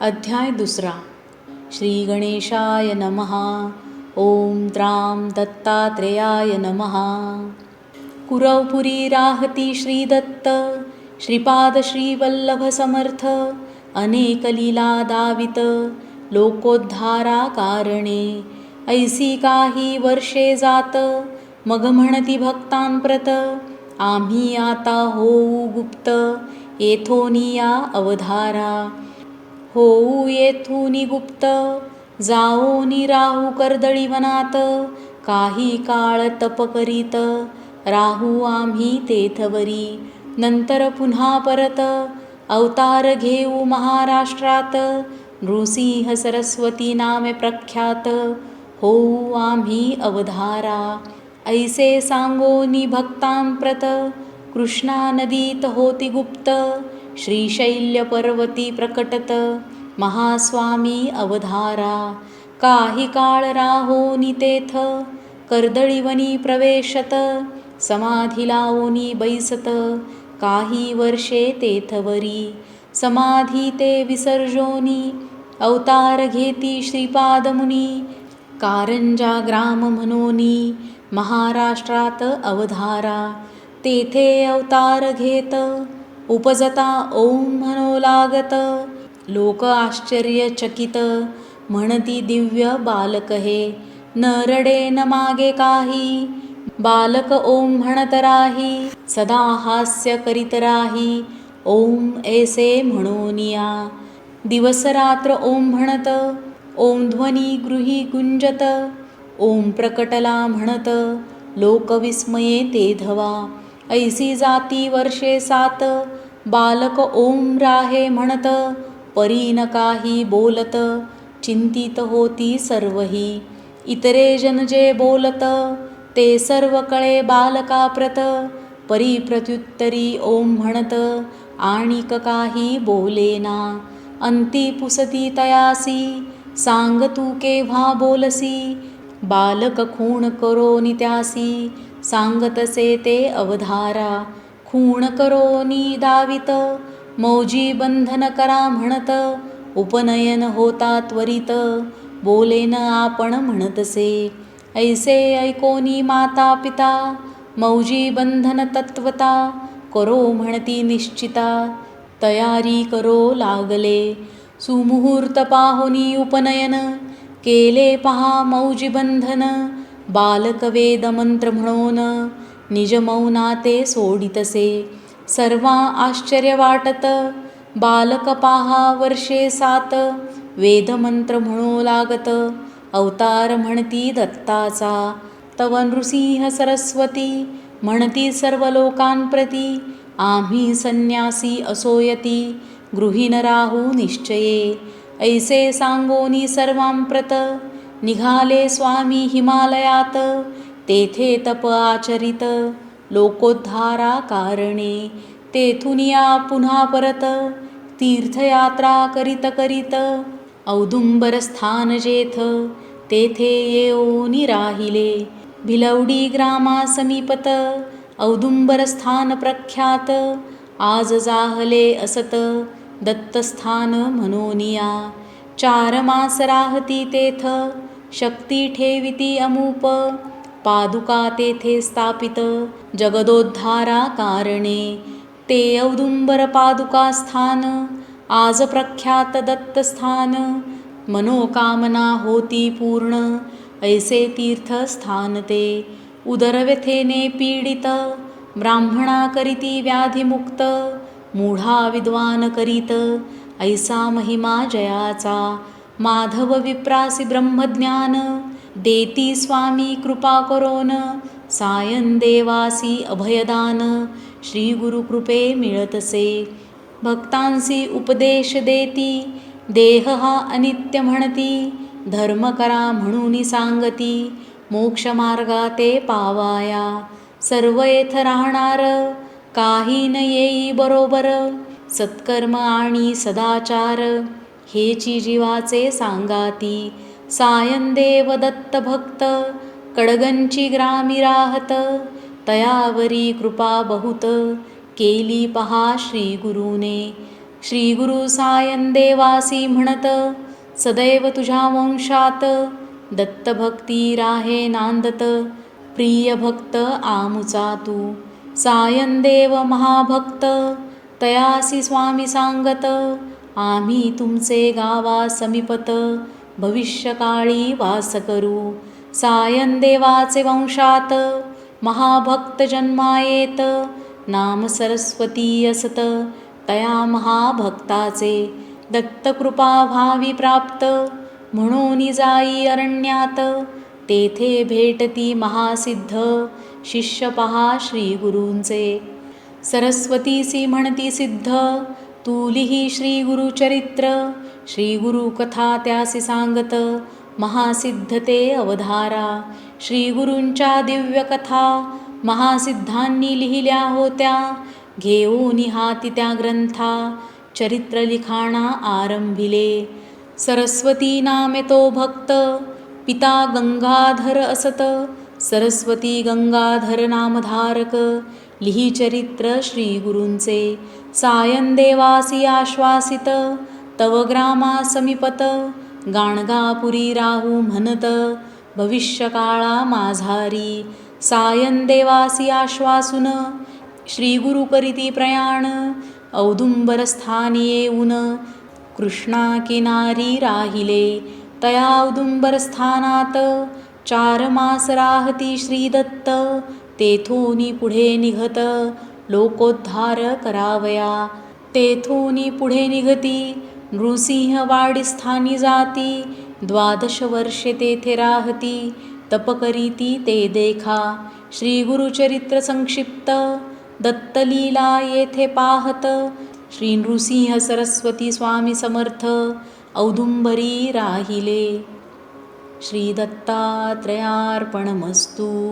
अध्याय दुसरा. श्री गणेशाय नमः. ओम त्रां दत्तात्रेयाय नमः. कुरवपुरी राहती श्रीदत्त श्रीपाद श्रीवल्लभ समर्थ. अनेक लीला दावित. लोकोद्धारा कारणे. ऐसी काही वर्षे जात. मग म्हणती भक्तांप्रत आम्ही आता होऊ गुप्त. येथोनिया अवधारा. होऊ येथून गुप्त जाओनी राहू कर्दळी वनात काही काळ तप करीत राहू आम्ही तेथवरी नंतर पुन्हा परत अवतार घेऊ महाराष्ट्रात नृसिंह सरस्वती नामे प्रख्यात होऊ आम्ही अवधारा ऐसे सांगोनी भक्तांप्रत कृष्णा नदीत होती गुप्त श्रीशैल्य पर्वती प्रकटत महास्वामी अवधारा। काही काळ राहो तेथ कर्दळीवनी प्रवेशत। समाधी लावोनी बैसत। काही वर्षे तेथवरी समाधी ते विसर्जोनी। अवतार घेती श्रीपादमुनी। कारंजा ग्राम म्हणोनी। महाराष्ट्रात अवधारा। तेथे अवतार घेत। उपजता ओम मनोलागत लागत। लोक आश्चर्यचकित म्हणती दिव्य बालक हे। न रडे न मागे काही। बालक ओम म्हणत राही। सदा हास्य करीत राही। ओम ऐसे म्हणोनिया दिवस रात्र ओम म्हणत। ओम ध्वनी गृही गुंजत। ओम प्रकटला म्हणत। लोकविस्मये ते धवा। ऐसी जाती वर्षे सात बालक ओम राहे म्हणत परी न काही बोलत चिंतित होती सर्वही. इतरे जन जे बोलत ते सर्व कळे बालकाप्रत परी प्रत्युत्तरी ओम म्हणत आणिक काही बोलेना. अंती पुसती तयासी सांग तू केव्हा बोलसी बालक खूण करो नित्यासी सांगतसे ते अवधारा. खूण करो दावित. मौजी बंधन करा म्हणत. उपनयन होता त्वरित. बोलेन आपण म्हणतसे. ऐसे ऐकोनी माता पिता. मौजी बंधन तत्वता. करो म्हणती निश्चिता. तयारी करो लागले. सुमुहूर्त पाहुनी उपनयन. केले पहा मौजी बंधन. बालकवेदमंत्र म्हणून निज मौना ते सोडितसे सर्वा आश्चर्य वाटत बालक पाहा वर्षे सात वेदमंत्र म्हणू लागत अवतार म्हणती दत्ताचा तव नृसिंह सरस्वती म्हणती सर्व लोकांप्रती आम्ही संन्यासी असोयती गृहिण राहू निश्चये ऐसे सांगोनी सर्वांप्रत निघाले स्वामी हिमालयात. तेथे तप आचरित. लोकोद्धारा कारणे. तेथून या पुन्हा परत. तीर्थयात्रा करीत करीत. औदुंबर स्थान जेथ. तेथे येऊ राहिले. भिलवडी ग्रामा समीपत. औदुंबर स्थान प्रख्यात. आज जाहले असत. दत्तस्थान म्हणोनिया चार मास राहती तेथ. शक्ती ठेविती अमूप. पादुका तेथे स्थापित. जगदोद्धारा कारणे. ते औदुंबर पादुका स्थान. आज प्रख्यात दत्तस्थान मनोकामना होती पूर्ण. ऐसे तीर्थस्थान ते. उदरव्यथेने पीडित. ब्राह्मणा करीती व्याधिमुक्त मूढा विद्वान करीत. ऐसा महिमा जयाचा. माधव विप्रासी ब्रह्मज्ञान देती स्वामी कृपा करोन सायन देवासी अभयदान श्री गुरुकृपे मिळतसे. भक्तांसी उपदेश देती देह हा अनित्य म्हणती धर्म करा म्हणून सांगती मोक्षमार्गा ते पावाया. सर्व येथ राहणार काही न येई बरोबर सत्कर्म आणि सदाचार. हेची जीवाचे सांगाती. सायनदेव दत्त भक्त कडगंची ग्रामी राहत तयावरी कृपा बहुत केली पहा श्री गुरुने. श्री गुरु सायन देवासी म्हणत सदैव तुझ्या वंशात दत्तभक्ती राहे नांदत प्रिय भक्त आमुचा तू. सायन देव महाभक्त तयासी स्वामी सांगत आम्ही तुमचे गावा समीपत भविष्यकाळी वास करू. सायन देवाचे वंशात महाभक्त जन्मायेत. नाम सरस्वती असत तया महाभक्ताचे. दत्तकृपा भावी प्राप्त म्हणून जाई अरण्यात. तेथे भेटती महासिद्ध शिष्य पहा श्री गुरूंचे. सरस्वतीसी म्हणती सिद्ध तू लिही श्री गुरुचरित्र श्री गुरु कथा त्यासी सांगत महासिद्धते अवधारा श्री गुरूंच्या दिव्य कथा महासिद्धांनी लिहिल्या होत्या घेऊन हाती त्या ग्रंथा चरित्र लिखाणा आरंभिले. सरस्वती नामे तो भक्त पिता गंगाधर असत सरस्वती गंगाधर नामधारक लिही चरित्र श्री सायन देवासी आश्वासित तव ग्रामा समीपत गाणगापुरी राहू म्हणत भविष्यकाळा माझारी. सायन देवासी आश्वासून श्री गुरु करीती प्रयाण औदुंबर स्थानी येऊन कृष्णा किनारी राहिले. तया औदुंबर स्थानात चार मास राहती श्रीदत्त तेथोनी पुढे निघत लोकोद्धार करावया. तेथोनी पुढे निघती नृसिंहवाडी स्थानी जाती. द्वादश वर्षे तेथे राहती तप करीती ते देखा. श्रीगुरुचरित्र संक्षिप्त दत्तलीला येथे पाहत. श्री नृसिंह सरस्वती स्वामी समर्थ औदुंबरी राहिले. श्री दत्तात्रयार्पणमस्तू.